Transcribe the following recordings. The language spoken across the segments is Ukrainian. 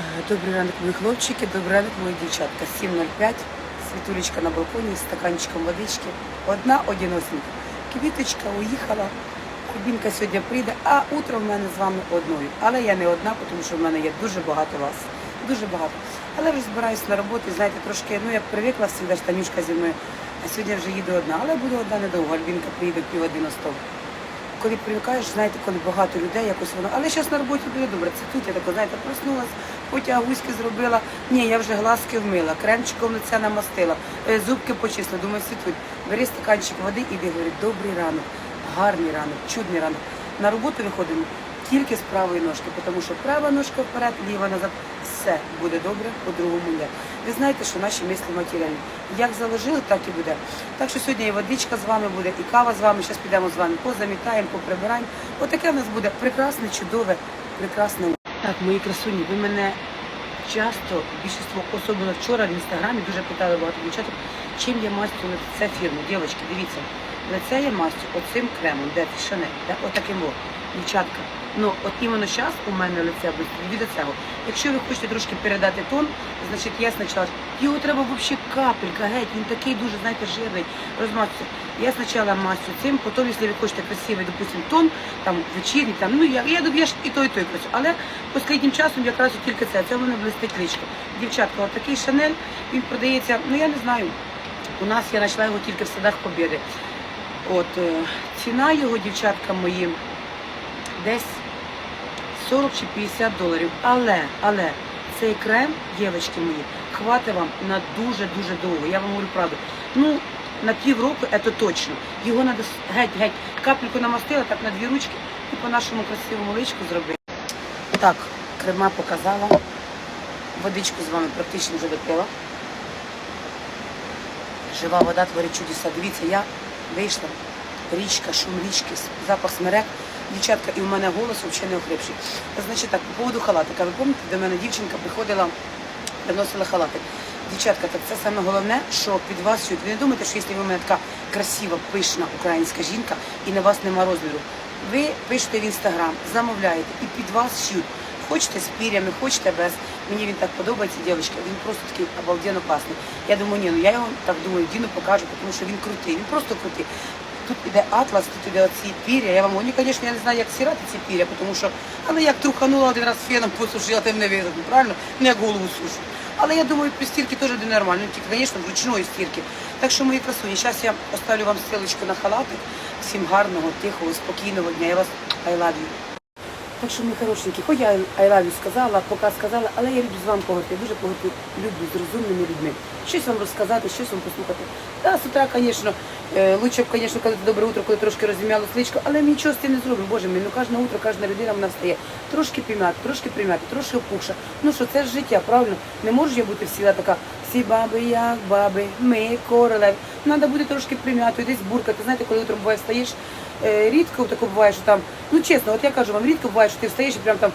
Е, Добрий ранок, мої хлопчики, добрий ранок, мої дівчатка. 7.05, світулечка на балконі з стаканчиком водички. Одна одиносенька. Квіточка уїхала, Альбінка сьогодні прийде, а утром в мене з вами одною. Але я не одна, тому що в мене є дуже багато вас. Дуже багато. Але вже збираюся на роботу, знаєте, трошки, ну я привикла завжди, що Танюшка зі мною, а сьогодні вже їду одна. Але буду одна недовго, Альбінка приїде в пів одинадцятого коли привикаєш, знаєте, коли багато людей, якось воно. Але зараз на роботі буде добре. Це тут я так, знаєте, проснулась, потім гуськи зробила. Ні, я вже глазки вмила, кремчиком лице намастила, е, зубки почистила. Думаю, світуть. Бери стаканчик води і говорить, добрий ранок, гарний ранок, чудний ранок. На роботу виходимо тільки з правої ножки, тому що права ножка вперед, ліва назад. Все буде добре, по-другому ні. Ви знаєте, що наші мислі матеріальні. Як заложили, так і буде. Так що сьогодні і водичка з вами буде, і кава з вами. Зараз підемо з вами позамітаємо, поприбираємо. Отаке в нас буде прекрасне, чудове, прекрасне. Так, мої красуні, ви мене часто, більшість, особливо вчора в інстаграмі дуже питали багато дівчаток, чим я мастю лице фірму. Дівчатки, дивіться, лице я мастю оцим кремом, де фішане, де отаким о. Дівчатка, ну от іменно зараз у мене лице від цього. Якщо ви хочете трошки передати тон, значить я спочатку, його треба взагалі капелька, геть, він такий дуже, знаєте, жирний, розмазується. Я спочатку мастю цим, потім, якщо ви хочете красивий, допустим, тон, там вечірній, там, ну я, я, я ж і той, і той працюю. Але останнім часом якраз тільки це, це в мене блистить личко. Дівчатка, от такий Шанель, він продається, ну я не знаю. У нас я знайшла його тільки в садах Побєди. От е, ціна його, дівчатка мої, десь 40 чи 50 доларів. Але, але цей крем, дівчатки мої, хватить вам на дуже-дуже довго. Я вам говорю правду. Ну, на півроку це точно. Його треба геть-геть. Капельку намастила, так на дві ручки і по нашому красивому личку зробити. Так, крема показала. Водичку з вами практично вже допила. Жива вода творить чудеса. Дивіться, я вийшла, річка, шум річки, запах смерек. Дівчатка, і в мене голос взагалі не охрипший. Значить так, по поводу халатика. Ви пам'ятаєте, до мене дівчинка приходила, приносила халатик. Дівчатка, так це саме головне, що під вас шьють. Ви не думаєте, що якщо ви в мене така красива, пишна українська жінка і на вас нема розміру, ви пишете в інстаграм, замовляєте і під вас шьють. Хочете з пірями, хочете без. Мені він так подобається, дівчатка, він просто такий обалденно класний. Я думаю, ні, ну я його так думаю, Діну покажу, тому що він крутий, він просто крутий. Тут іде атлас, тут іде оці пір'я. Я вам говорю, звісно, я не знаю, як сірати ці пір'я, тому що, але як труханула один раз феном посушила, тим не видно, правильно? Не як голову сушу. Але я думаю, при стірки теж буде нормально, ну, тільки, звісно, вручної стірки. Так що, мої красуні, зараз я поставлю вам стрілочку на халатик. Всім гарного, тихого, спокійного дня. Я вас I love you. Так що, мої хорошенькі, хоч я you сказала, поки сказала, але я люблю з вами поговорити. Я дуже поговорити люблю з розумними людьми. Щось вам розказати, щось вам послухати. Та з звісно, е, лучше б, звісно, казати добре утро, коли трошки розім'яло личко, але ми нічого з цим не зробимо. Боже мій, ну кожне утро, кожна людина вона встає. Трошки пім'ята, трошки прим'ята, трошки опухша. Ну що, це ж життя, правильно? Не можу я бути всіла така, всі баби, як баби, ми, королев. Треба бути трошки прим'ятою, десь буркати. Знаєте, коли утром буває встаєш, е, рідко таке буває, що там, ну чесно, от я кажу вам, рідко буває, що ти встаєш і прям там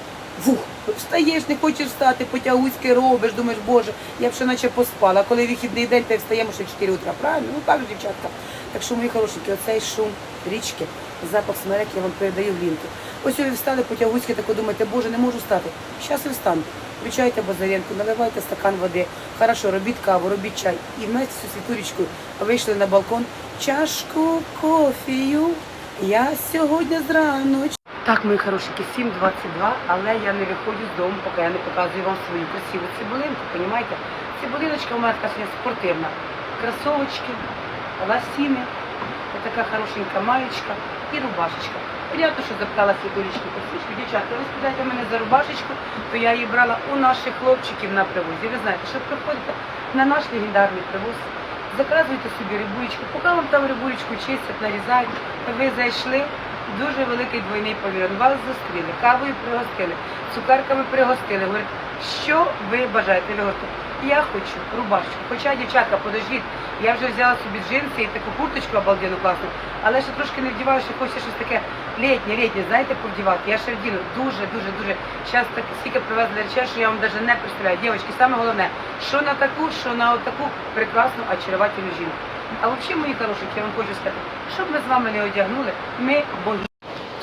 вух, встаєш, не хочеш встати, потягуськи робиш, думаєш, боже, я б ще наче поспала. Коли вихідний день, ти встаємо ще 4 утра, правильно? Ну так дівчатка. Так що, мої хорошенькі, оцей шум річки, запах смерек я вам передаю в лінту. Ось ви встали, потягуськи, тако думаєте, боже, не можу встати. Щас і встану. Включайте базаренку, наливайте стакан води, хорошо, робіть каву, робіть чай. І вместе з світулечкою вийшли на балкон. Чашку кофію я сьогодні зрано. Так, мої хорошенькі, 7.22, але я не виходжу з дому, поки я не показую вам свою красиву цибулинку, розумієте? Цибулиночка у мене така спортивна. Кросовочки, лосіни, така хорошенька маєчка і рубашечка. Понятно, що запитала світулечку косичку. Дівчатка, ви спитаєте мене за рубашечку, то я її брала у наших хлопчиків на привозі. Ви знаєте, що приходите на наш легендарний привоз, заказуйте собі рибулечку. Поки вам там рибулечку чистять, нарізають, ви зайшли, дуже великий двойний павільйон. Вас зустріли, кавою пригостили, цукерками пригостили. Говорять, що ви бажаєте? Я хочу рубашечку. Хоча, дівчатка, подождіть, я вже взяла собі джинси і таку курточку обалденну класну, але ще трошки не вдіваю, що хочеться щось таке літнє, літнє, знаєте, повдівати. Я ще вдіну дуже, дуже, дуже. Зараз так стільки привезли речей, що я вам навіть не представляю. Дівчатки, саме головне, що на таку, що на таку прекрасну, очаровательну жінку. А взагалі, мої хороші, я вам хочу сказати, щоб ми з вами не одягнули, ми боги.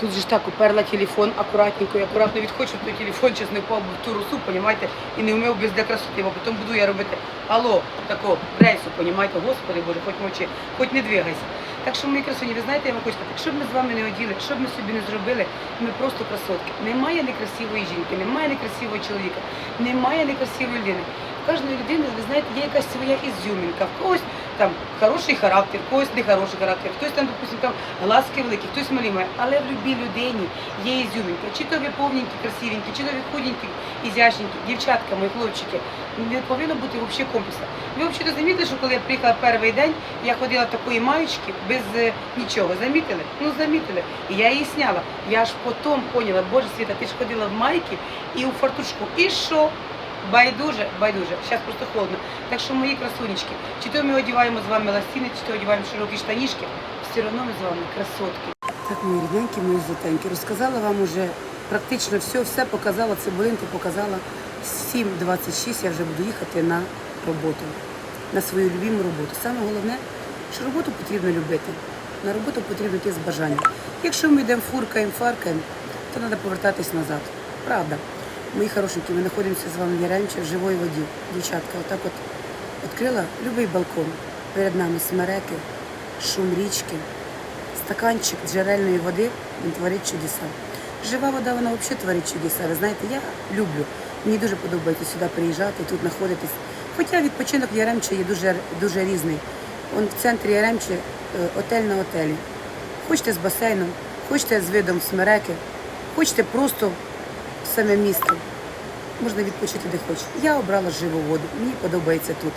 Тут же ж так уперла телефон акуратненько, і акуратно відходжу, той телефон зараз не впав в ту росу, понімаєте, і не вмив без де красоти, бо потім буду я робити алло, тако, рейсу, понімаєте, господи Боже, хоч мовчи, хоч не двигайся. Так що, мої красуні, ви знаєте, я вам хочу сказати, що б ми з вами не оділи, що б ми собі не зробили, ми просто красотки. Немає некрасивої жінки, немає некрасивого чоловіка, немає некрасивої людини. Кожної людини, ви знаєте, є якась своя ізюмінка. В когось там хороший характер, в когось нехороший характер, хтось там, допустим, там глазки великі, хтось малі має. Але в любій людині є ізюмінка. Чи то ви повненькі, красивенькі, чи то ви худенькі, ізященькі, дівчатка, мої хлопчики. Не повинно бути взагалі комплексу. Ви взагалі замітили, що коли я приїхала перший день, я ходила такої маєчки без е, нічого. Замітили? Ну замітили. І я її сняла. Я аж потім поняла, боже Світа, ти ж ходила в майці і у фартушку. І що? Байдуже, байдуже. Зараз просто холодно. Так що мої красунечки, чи то ми одягаємо з вами ластіни, чи то одягаємо широкі штанішки, все одно ми з вами красотки. Так, мої рідненькі, мої золотенькі, розказала вам уже практично все, все показала, цибулинку показала. 7.26 я вже буду їхати на роботу, на свою любиму роботу. Саме головне, що роботу потрібно любити. На роботу потрібно йти з бажанням. Якщо ми йдемо фуркаємо, фаркаємо, то треба повертатись назад. Правда. Мої хорошенькі, ми знаходимося з вами в Яремче в живій воді. Дівчатка, отак от відкрила будь-який балкон. Перед нами смереки, шум річки, стаканчик джерельної води, він творить чудеса. Жива вода, вона взагалі творить чудеса. Ви знаєте, я люблю. Мені дуже подобається сюди приїжджати, тут знаходитись. Хоча відпочинок в Яремче є дуже, дуже різний. Он в центрі Яремче отель на отелі. Хочете з басейном, хочете з видом смереки, хочете просто саме місто. Можна відпочити де хочеш. Я обрала живу воду, мені подобається тут.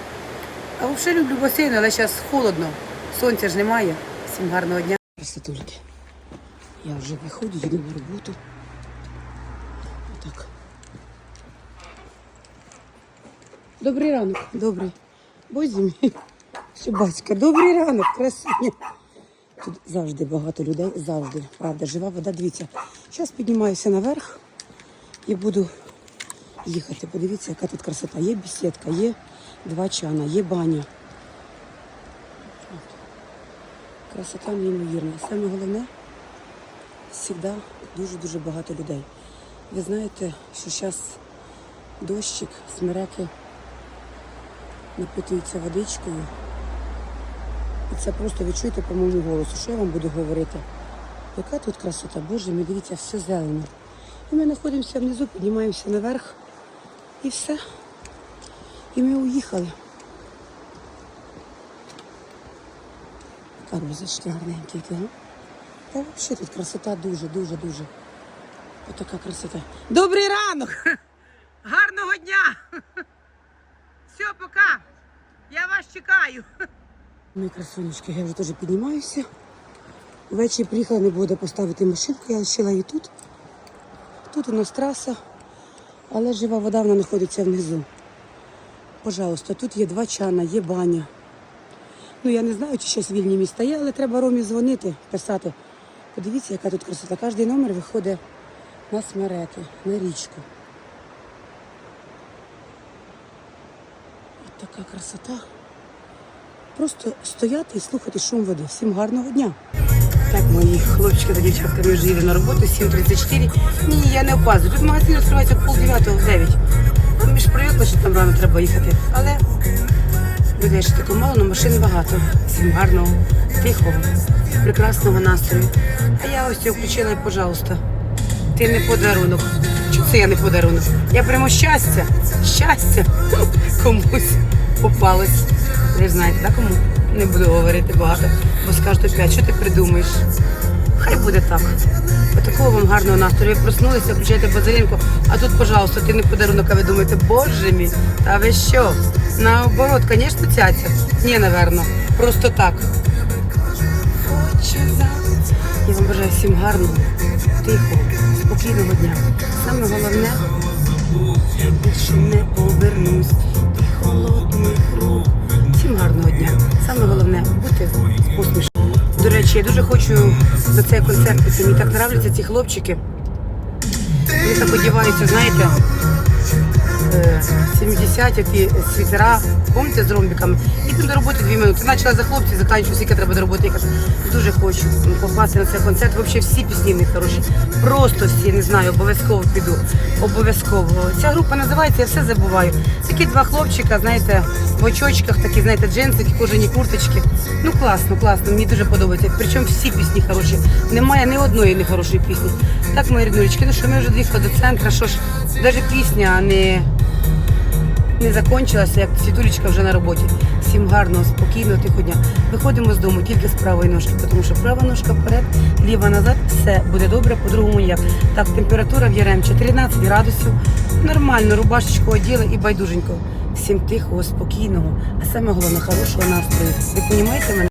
А взагалі люблю басейн, але зараз холодно, сонця ж немає. Всім гарного дня. Красотульки. Я вже виходжу, їду на роботу. Отак. Добрий ранок. Добрий. Бозі мій. Що батька, добрий ранок, красуня. Тут завжди багато людей, завжди. Правда, жива вода, дивіться. Зараз піднімаюся наверх і буду їхати. Подивіться, яка тут красота. Є бесідка, є два чана, є баня. Красота неймовірна. Саме головне, завжди дуже-дуже багато людей. Ви знаєте, що зараз дощик, смереки напитуються водичкою. І це просто відчуєте по моєму голосу. Що я вам буду говорити? Яка тут красота? Боже мій, дивіться, все зелено. І ми знаходимося внизу, піднімаємося наверх. І все. І ми уїхали. Карбузочки гарненькі, які, а? Та взагалі тут красота дуже, дуже, дуже. Отака красота. Добрий ранок! Гарного дня! Все, пока! Я вас чекаю! Мої красунечки, я вже теж піднімаюся. Ввечері приїхала, не буде поставити машинку, я лишила її тут. Тут у нас траса, але жива вода вона знаходиться внизу. Пожалуйста, тут є два чана, є баня. Ну я не знаю, чи зараз вільні міста є, але треба Ромі дзвонити, писати. Подивіться, яка тут красота. Кожний номер виходить на смереки, на річку. От така красота. Просто стояти і слухати шум води. Всім гарного дня. Так, мої хлопчики та дівчатка, вже їдемо на роботу 7.34. Ні, я не опаздую. Тут магазин відкривається пол дев'ятого в дев'ять. Ми ж привикли, що там рано треба їхати. Але людей ще тако мало, але машин багато. Всім гарного, тихого, прекрасного настрою. А я ось його включила пожалуйста, ти не подарунок. Чому це я не подарунок? Я прямо щастя, щастя комусь попалось. Ви знаєте, так кому? Не буду говорити багато, бо скажуть опять, що ти придумаєш. Хай буде так. Отакого вам гарного настрою. Проснулися, включаєте базилінку, а тут, пожалуйста, ти не подарунок, а ви думаєте, боже мій, та ви що? Наоборот, звісно, цяця. Ні, напевно, просто так. Я вам бажаю всім гарного, тихого, спокійного дня. Саме головне, більше не повернусь. Ти холодних рук. Всім гарного дня. Саме головне бути з посмішкою. До речі, я дуже хочу за цей концерт. Мені так нравляться ці хлопчики. Вони так одіваються, знаєте, 70 ті світера, пам'ятаєте, з ромбиками. Іду до роботи дві минути. Почала за хлопців, заканчую, скільки треба до роботи. Я кажу, дуже хочу попасти на цей концерт. Взагалі всі пісні в них хороші. Просто всі, не знаю, обов'язково піду. Обов'язково. Ця група називається, я все забуваю. Такі два хлопчика, знаєте, в очочках, такі, знаєте, джинсики, кожані курточки. Ну класно, класно, мені дуже подобається. Причому всі пісні хороші. Немає ні одної нехорошої пісні. Так, мої ріднулечки, ну що ми вже доїхали до центру, що ж, навіть пісня не не закончилася, як світулечка вже на роботі. Всім гарного, спокійного, тихого дня. Виходимо з дому тільки з правої ножки, тому що права ножка вперед, ліва назад, все буде добре, по-другому ніяк. Так, температура в ЄРМ 14 градусів. Нормально, рубашечку оділи і байдуженько. Всім тихого, спокійного, а саме головне хорошого настрою. Ви розумієте мене?